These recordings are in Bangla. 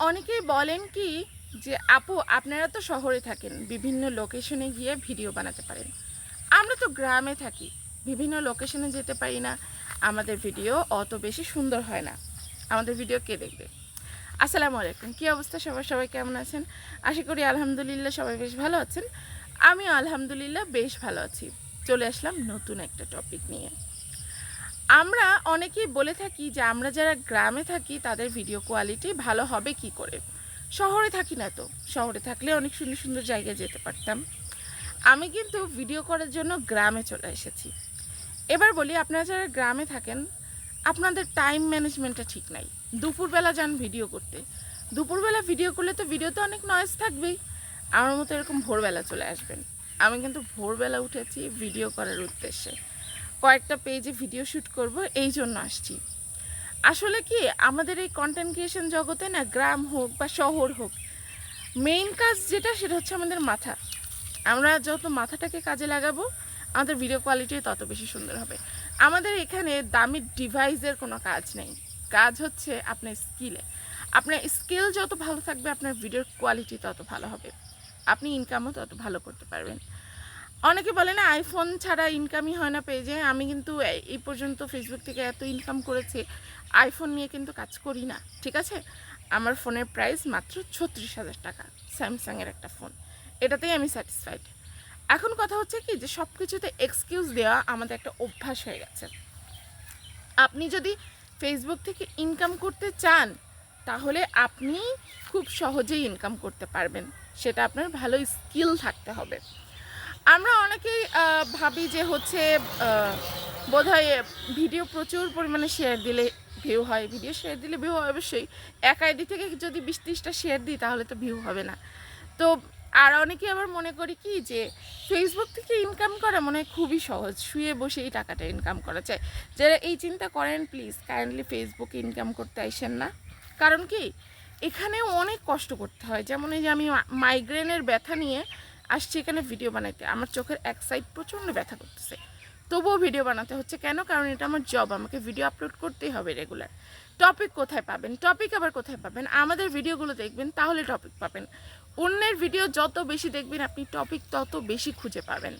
অনেকেই বলেন কি যে, আপু, আপনারা তো শহরে থাকেন, বিভিন্ন লোকেশনে গিয়ে ভিডিও বানাতে পারেন। আমরা তো গ্রামে থাকি, বিভিন্ন লোকেশনে যেতে পারি না। আমাদের ভিডিও অত বেশি সুন্দর হয় না। আমাদের ভিডিও কে দেখবে? আসসালামু আলাইকুম। কী অবস্থা? সবাই সবাই কেমন আছেন? আশা করি আলহামদুলিল্লাহ সবাই বেশ ভালো আছেন। আমি আলহামদুলিল্লাহ বেশ ভালো আছি। চলে আসলাম নতুন একটা টপিক নিয়ে। আমরা অনেকেই বলে থাকি যে আমরা যারা গ্রামে থাকি, তাদের ভিডিও কোয়ালিটি ভালো হবে কি করে? শহরে থাকি না তো। শহরে থাকলে অনেক সুন্দর সুন্দর জায়গায় যেতে পারতাম। আমি কিন্তু ভিডিও করার জন্য গ্রামে চলে এসেছি। এবার বলি, আপনারা যারা গ্রামে থাকেন, আপনাদের টাইম ম্যানেজমেন্টটা ঠিক নাই। দুপুরবেলা যান ভিডিও করতে। দুপুরবেলা ভিডিও করলে তো ভিডিওতে অনেক নয়েজ থাকবেই। আমার মতো এরকম ভোরবেলা চলে আসবেন। আমি কিন্তু ভোরবেলা উঠেছি ভিডিও করার উদ্দেশ্যে। কয়েকটা পেজে ভিডিও শ্যুট করব, এই জন্য আসছি। আসলে কি, আমাদের এই কন্টেন্ট ক্রিয়েশন জগতে না, গ্রাম হোক বা শহর হোক মেইন কাজ যেটা, সেটা হচ্ছে আমাদের মাথা। আমরা যত মাথাটাকে কাজে লাগাবো, আমাদের ভিডিও কোয়ালিটি তত বেশি সুন্দর হবে। আমাদের এখানে দামি ডিভাইসের কোনো কাজ নেই। কাজ হচ্ছে আপনার স্কিলে আপনার স্কিল যত ভালো থাকবে, আপনার ভিডিওর কোয়ালিটি তত ভালো হবে। আপনি ইনকামও তত ভালো করতে পারবেন। অনেকে বলে না আইফোন ছাড়া ইনকামই হয় না পেজে আমি কিন্তু এই- পর্যন্ত ফেসবুক থেকে এত ইনকাম করেছি আইফোন নিয়ে কিন্তু কাজ করি না, ঠিক আছে? আমার ফোনের প্রাইস মাত্র ছত্রিশ হাজার টাকা স্যামসাংয়ের একটা ফোন এটাতেই আমি স্যাটিসফাইড এখন কথা হচ্ছে কি, যে সব কিছুতে এক্সকিউজ দেওয়া আমাদের একটা অভ্যাস হয়ে গেছে। আপনি যদি ফেসবুক থেকে ইনকাম করতে চান, তাহলে আপনি খুব সহজেই ইনকাম করতে পারবেন। সেটা আপনার ভালো স্কিল থাকতে হবে। আমরা অনেকেই ভাবি যে হচ্ছে বোধহয় ভিডিও প্রচুর পরিমাণে শেয়ার দিলে ভিউ হয়। ভিডিও শেয়ার দিলে ভিউ হয় অবশ্যই। এক আইডি থেকে যদি বিশ ত্রিশটা শেয়ার দিই, তাহলে তো ভিউ হবে না। তো আর অনেকে আবার মনে করি কি যে ফেসবুক থেকে ইনকাম করা মনে হয় খুবই সহজ। শুয়ে বসে এই টাকাটা ইনকাম করা যায়। যারা এই চিন্তা করেন প্লিজ কাইন্ডলি ফেসবুকে ইনকাম করতে আসেন না। কারণ কি? এখানে অনেক কষ্ট করতে হয়। যেমন এই যে আমি মাইগ্রেনের ব্যথা নিয়ে আসছি এখানে ভিডিও বানাইতে। আমার চোখের এক সাইড প্রচণ্ড ব্যথা করতেছে। তবুও ভিডিও বানাতে হচ্ছে কেন? কারণ এটা আমার জব আমাকে ভিডিও আপলোড করতেই হবে রেগুলার টপিক কোথায় পাবেন? টপিক আবার কোথায় পাবেন? আমাদের ভিডিওগুলো দেখবেন, তাহলে টপিক পাবেন। অন্যের ভিডিও যত বেশি দেখবেন, আপনি টপিক তত বেশি খুঁজে পাবেন।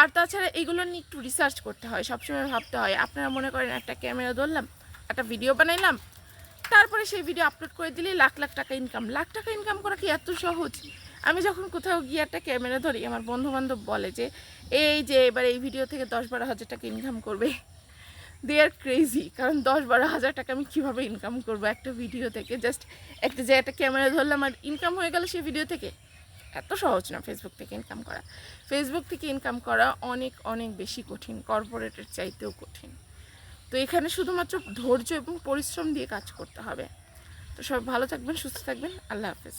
আর তাছাড়া এগুলো নিয়ে একটু রিসার্চ করতে হয়। সবসময় ভাবতে হয়, আপনারা মনে করেন একটা ক্যামেরা ধরলাম, একটা ভিডিও বানাইলাম, তারপরে সেই ভিডিও আপলোড করে দিলেই লাখ লাখ টাকা ইনকাম লাখ টাকা ইনকাম করা কি এত সহজ? আমি যখন কোথাও গিয়ে একটা ক্যামেরা ধরি, আমার বন্ধু বান্ধব বলে যে, এই যে এবার এই ভিডিও থেকে দশ বারো হাজার টাকা ইনকাম করবে। দে আর ক্রেজি কারণ দশ বারো হাজার টাকা আমি কীভাবে ইনকাম করব একটা ভিডিও থেকে? জাস্ট একটা যে একটা ক্যামেরা ধরলাম আর ইনকাম হয়ে গেল সেই ভিডিও থেকে। এত সহজ না ফেসবুক থেকে ইনকাম করা। ফেসবুক থেকে ইনকাম করা অনেক অনেক বেশি কঠিন কর্পোরেটের চাইতেও কঠিন। তো এখানে শুধুমাত্র ধৈর্য এবং পরিশ্রম দিয়ে কাজ করতে হবে। তো সব ভালো থাকবেন, সুস্থ থাকবেন, আল্লাহ হাফেজ।